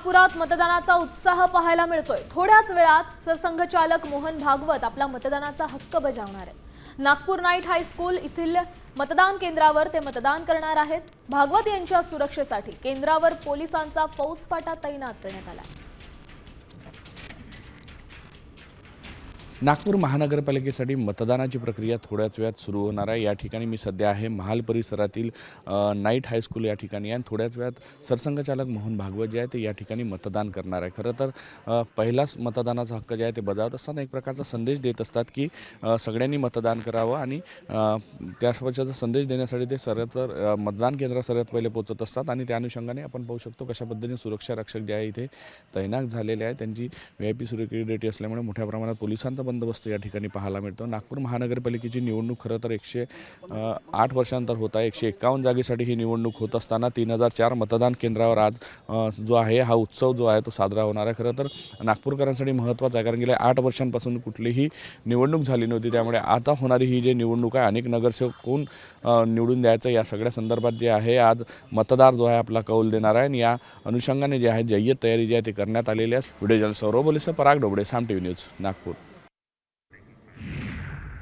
नागपुरात मतदानाचा उत्साह पाहायला मिळतोय. थोड्याच वेळात सरसंघचालक मोहन भागवत आपला मतदानाचा हक्क बजावणार आहेत. नागपूर नाईट हायस्कूल येथील मतदान केंद्रावर ते मतदान करणार आहेत. भागवत यांच्या सुरक्षेसाठी केंद्रावर पोलिसांचा फौजफाटा तैनात करण्यात आला नागपूर महानगरपालिकेसाठी मतदानाची प्रक्रिया थोड्याच वेळात सुरू होणार आहे. या ठिकाणी मी सध्या आहे महाल परिसरातील नाईट हायस्कूल या ठिकाणी आहे आणि थोड्याच वेळात सरसंघचालक मोहन भागवत जे आहे ते या ठिकाणी मतदान करणार आहे. खरं तर पहिलाच मतदानाचा हक्क जे आहे ते बजावत असताना एक प्रकारचा संदेश देत असतात की सगळ्यांनी मतदान करावं आणि अ, त्यासोबतचा संदेश देण्यासाठी ते सर्वत्र मतदान केंद्र सर्वात पहिले पोहोचत असतात आणि त्या अनुषंगाने आपण पाहू शकतो कशा पद्धतीने सुरक्षा रक्षक जे आहे इथे तैनात झालेले आहे त्यांची व्ही आय पी सिक्युरिटी असल्यामुळे मोठ्या प्रमाणात पोलिसांचा बंदोबस्त या ठिकाणी पाहायला मिळतो. नागपूर महानगरपालिकेची निवडणूक खरं तर एकशे आठ वर्षांतर होत आहे. एकशे एकावन्न जागेसाठी ही निवडणूक होत असताना तीन हजार चार मतदान केंद्रावर आज जो आहे हा उत्सव जो आहे तो साजरा होणार आहे. खरं तर नागपूरकरांसाठी महत्त्वाचा आहे कारण गेल्या आठ वर्षांपासून कुठलीही निवडणूक झाली नव्हती. त्यामुळे आता होणारी ही जी निवडणूक आहे अनेक नगरसेवक कोण निवडून द्यायचं या सगळ्या संदर्भात जे आहे आज मतदार जो आहे आपला कौल देणार आहे. आणि या अनुषंगाने जे आहे जय्यत तयारी जी आहे ती करण्यात आलेली आहे video journal Saurabh बोलेसह Parag Dobde Saam T V news Nagpur.